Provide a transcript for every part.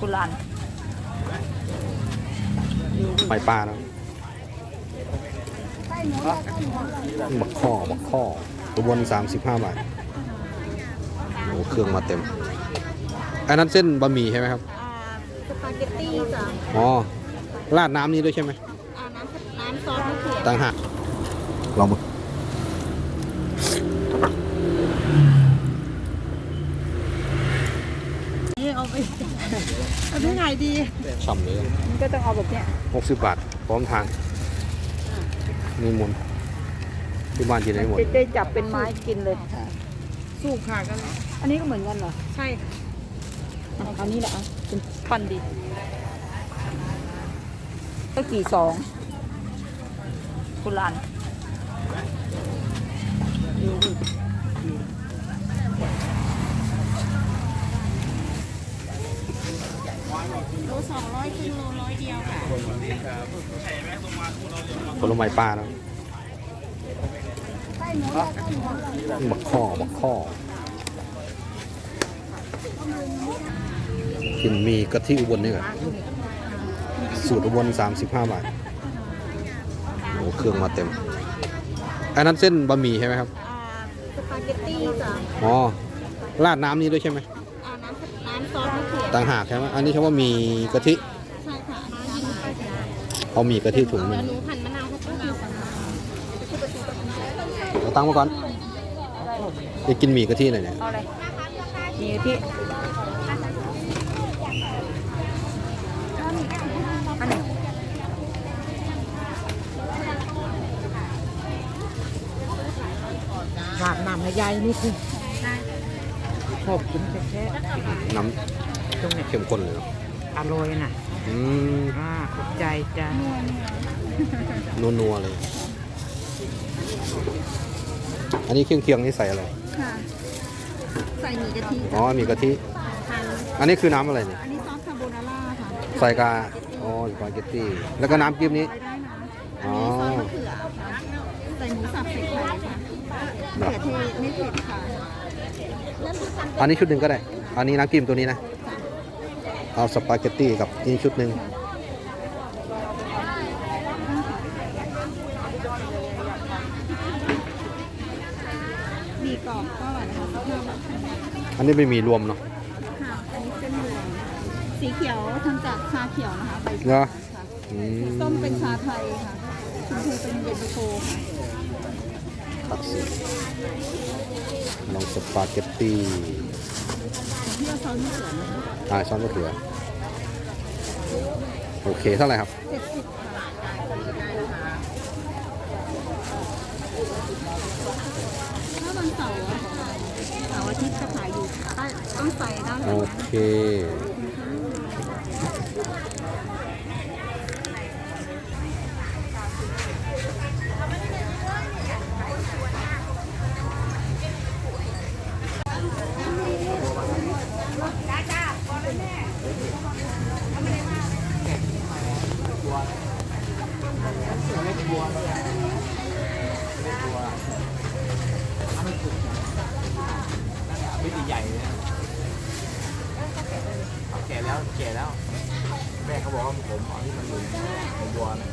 กุลานไม้ปลานะบักข้อบักข้อตัวบนสามสิบห้าบาทโอ้เครื่องมาเต็ม อันนั้นเส้นบะหมี่ใช่ไหมครับอ่าสปาเกตตี้จ้ะอ๋อราดน้ำนี้ด้วยใช่ไหมอ่าน้ำน้ำซอสมะเขือต่างหากลองมา นี่เอาไปเอาไปไหนดีฉ่ำเลยมันก็ต้องเอาแบบเนี้ยหกสิบบาท พร้อมทานนี่หมุนที่บ้านกินได้หมดจะได้จับเป็นไม้กินเลย สู้ค่ะกันอันนี้ก็เหมือนกันเหรอ ใช่ค่ะอะเอานี้แหละอะเป็นพันดี ก็กี่สองกุลาน โลสองร้อยครึ่งโลร้อยเดียวค่ะผลไม้ปลานะบักข้อบักข้อกินมีกะทิอุบลนี่ก่อนสูตรอุบลสามสิบห้าบาทโอ้เครื่องมาเต็ม อันนั้นเส้นบะหมี่ใช่ไหมครับอ่าสปาเกตตี้จ้ะอ๋อราดน้ำนี้ด้วยใช่ไหมอ่าน้ำน้ำซอสมะเขือ ต่างหากใช่ไหมอันนี้เขาว่ามีกะทิใช่ค่ะน้ำยินไปจ้ะเอามีกะทิถุงหนึงหนูหั่นมะนาวให้ป้าเบาก่อนนะเอาตังค์มาก่อนจะกินหมี่กะทิหน่อยเนี่ยเอาอะไรมีที่อันไหนฝากน้ำให้ยายนี่คือขอบคุณแค่น้ ตรงไหนำเข้มข้นเลยเนอะอร่อยน่ะอืมอ่าขอบใจจ้านัวๆเลย อันนี้เครื่องเคียงๆนี่ใส่อะไร ค่ะ ใส่หมี่กะทิอ๋อ มีกะทิ ค่ะอันนี้คือน้ำอะไรเนี่ย อันนี้ซอสคาโบนาร่าค่ะใส่กา อ๋อสปาเกตตี้ แล้วก็น้ำจิ้มนี้ใส่ได้นะอ๋อันอนี้ซอสมะเขือค่ะใส่หมูสับใส่ไข่ค่ะมะเขือเทศไม่เผ็ดค่ะ อันนี้ชุดหนึ่งก็ได้ อันนี้น้ำจิ้มตัวนี้นะ เอาสปาเกตตี้กับนี่ชุดหนึ่งหมี่กรอบก็อร่อยนะคะซอสมะเขืออันนี้ไม่มีรวมเนาะค่ะอันนี้เป็นเหลืองสีเขียวทำจากชาเขียวนะคะใบเหรชาอค่ะอืมส้มเป็นชาไทยค่ะชมพูเป็นเย็นตาโฟค่ะตักสิลองสปาเกตตี้ ที่เราซอสมะเขือนะคะอ่าซอสมะเขือ โอเคเท่าไหร่ครับ เจ็ดสิบค่ะถ้าวันเสาร์อะค่ะเสาร์อาทิตย์จะขายอยู่ใต้ต้นไทรด้านหโอลังเค ใหญ่เลยนะแก่แล้วแก่แล้ว แม่เขาบอกว่าผมเอาที่มันอยู่ในบัวนะ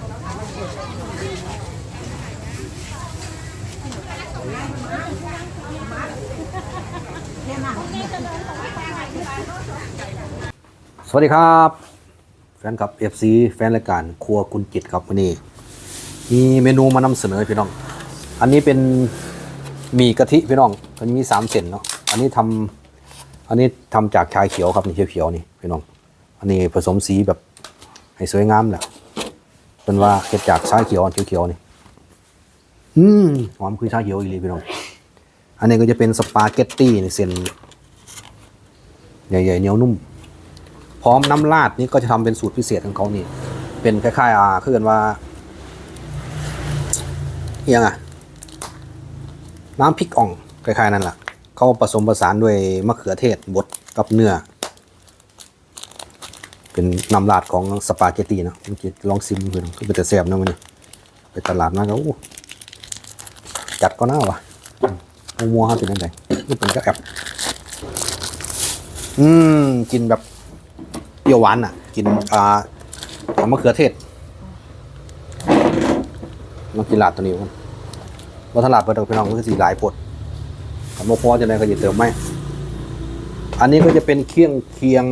สวัสดีครับ แฟนคลับ FC แฟนรายการครัวคุณจิตครับวันนี้ มีเมนูมานำเสนอพี่น้อง อันนี้เป็นหมี่กะทิพี่น้องมันมีสามเส้นเนาะอันนี้ทำอันนี้ทำจากชาเขียวครับนี่เขียวๆนี่พี่น้อง อันนี้ผสมสีแบบให้สวยงามแหละเป็นว่าเกิดจากชาเขียวอันเขียวๆนี่อืมหอมคือชาเขียวอีหลีพี่น้องอันนี้ก็จะเป็นสปาเกตตี้ในเส้นใหญ่ๆเหนียวนุ่ม พร้อมน้ำราดนี่ก็จะทำเป็นสูตรพิเศษของเขานี่ เป็นคล้ายๆอ่าคือกันว่าเอียงอะ น้ำพริกอ่องคล้ายๆนั่นแหละเขาผสมผสานด้วยมะเขือเทศบดกับเนื้อ เป็นน้ำราดของสปาเกตตีนะเมื่อกี้ลองซิมเพื่อนก็เป็นแต่แซ่บนะมันนี่ไปตลาดมาก็โอ้จัดก็น่าวะอืมมัวๆครับเป็นยังไงนี่เป็นก็แอบอืมกินแบบเปรี้ยวหวานอะ กินอ่าเอามะเขือเทศลองกินลาดตัวนี้กันว่าถ้าลาดไปเราไปน้องก็คือสีหลายปดถ้าโมพอจะได้ก็จะเติมไหมอันนี้ก็จะเป็นเคียงเคียง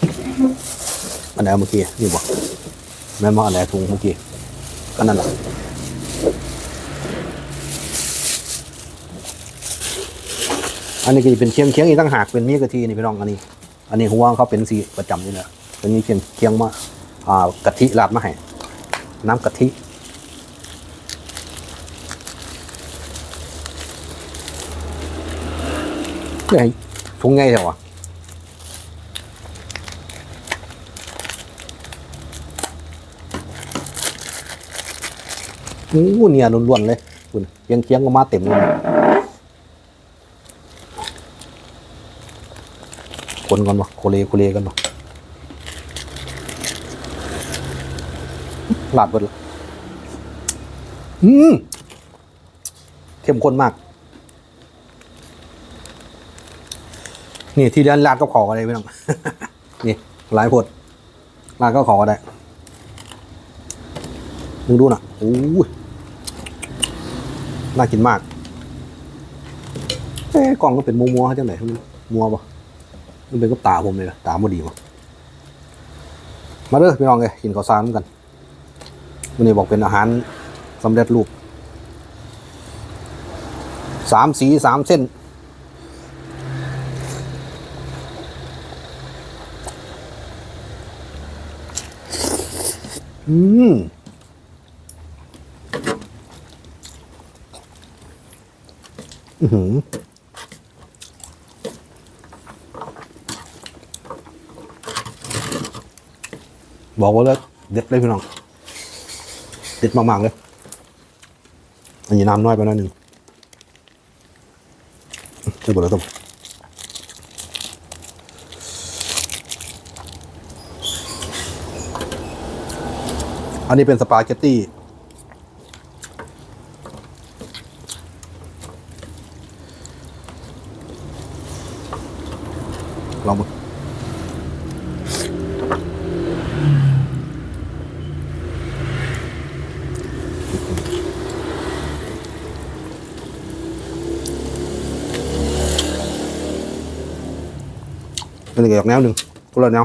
อัน ไหนเอาเมื่อกี้นี่บอกแม่มาอันไหนถุงเมื่อกี้ก็นั่นแหละอันนี้ก็จะเป็นเคียงเคียงอีกตั้งหากเป็นมีกะทินี่พี่น้องอันนี้ อันนี้หัวเขาเป็นสีประจำนี่แหละเป็นมีเคียงเคียงมาอ่ากะทิราดมาให้น้ำกะทิเฮ้ยถุงไงเถอะวะ อู้เนี่ยล้วนๆเลยคุณเคียงเคียงก็มาเต็มเลยคนก่อนปะโคเลโคเลกันปะลาดเบิดละอืมเข้มข้นมาก นี่ที่เรียนลาดก็ขออะไรพี่น้องนี่หลายพดลาดก็ขอได้มึงดูน่ะโอ้ย น่ากินมาก เอ๊ะกล่องก็เป็นมัวมัวๆเขาจังไหนเขามัวปะมันเป็นกับตาผมเลยนะตาบ่ดีปะมาเด้อพี่น้องเลยกินข้าวสารกันวันนี้บอกเป็นอาหารสำเร็จรูปสามสีสามเส้น อืม อือหือบอกว่าเลยเด็ดเลยพี่น้อง เด็ดมาก ๆ เลย อันนี้น้ำน้อยไปหน่อยหนึ่งจะบอกเลยต้มอันนี้เป็นสปาเกตตี้ เป็นอีกแนวหนึ่งคนละแนว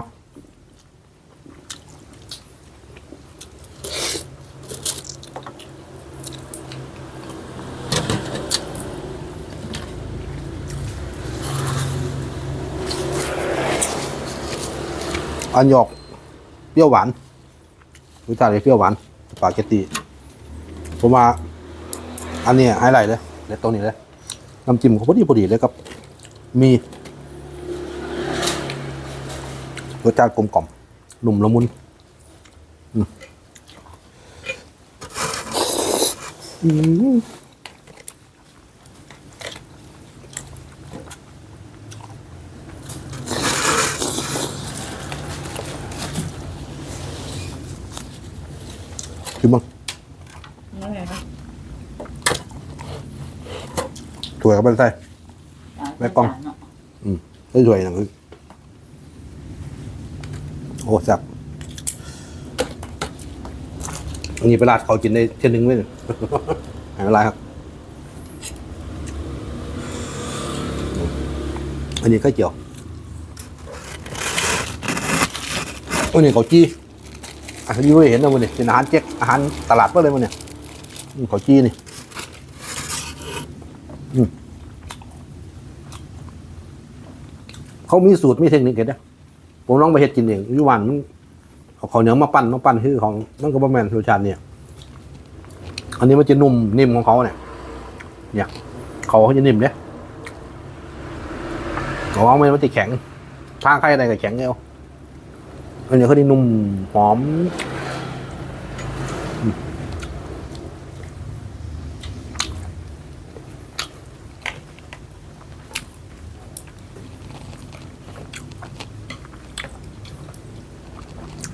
อันหยอกเปรี้ยวหวานรสชาติเปรี้ยวหวานสปาเกตตีผมว่าอันนี้ไฮไลท์เลยเด็ดตรงนี้เลยน้ำจิ้มเขาพอดีพอดีเลยกับ มี รสชาติกลมกล่อมหนุ่มละมุนอืมอืมชิมบ้างถั่วกับเป็นไส้แม่กล้อง อืมได้สวยหนังคื อโอ้แซ่บอันนี้ไปราดเขากินได้เที่ยนึงเลยหายไม่เป็นไรครับ อันนี้ไข่เจียวอันนี้เขาจี้อาหารที่ไม่เห็นนะมันนี่เป็นอาหารเจ๊กอาหารตลาดเพื่อเลยมันเนี่ยอืมเขาจี้นี่เขามีสูตรมีเทคนิคเห็นไหม ผมลองไปเฮ็ดกินเองอยุวันมันเอาข้าวเหนียวมาปั้นมาปั้นคือของมันก็บะแมนรสชาติเนี่ย อันนี้มันจะนุ่มนิ่มของเขาเนี่ย เนี่ยเขาเขาจะนิ่มเนี่ยเขาว่ามันจะแข็งทางใครอะไรก็แข็งเงี้ยอันนี้เขาได้นุ่มหอม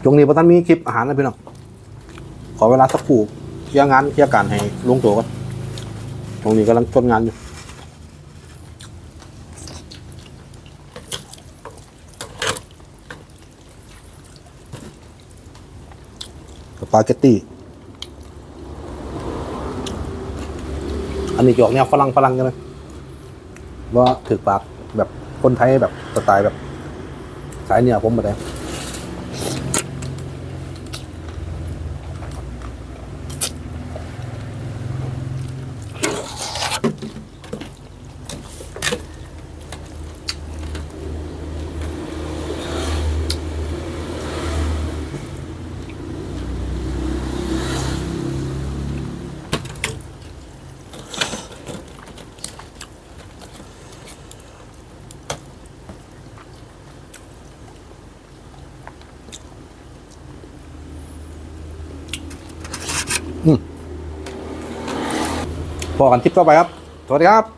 ช่วงนี้พอท่านมีคลิปอาหารนะพี่น้องขอเวลาสักครู่เคลียงานเคลียการให้ลุงตัวก่อนช่วงนี้กำลังต้นงานอยู่ปาเกตตี้อันนี้จะอกเนี่ยฝรั่งฝรั่งกันเลยว่าถือปากแบบคนไทยแบบสไตล์แบบสายเนี่ยผมมาได้ พอกันทริปต่อไปครับ สวัสดีครับ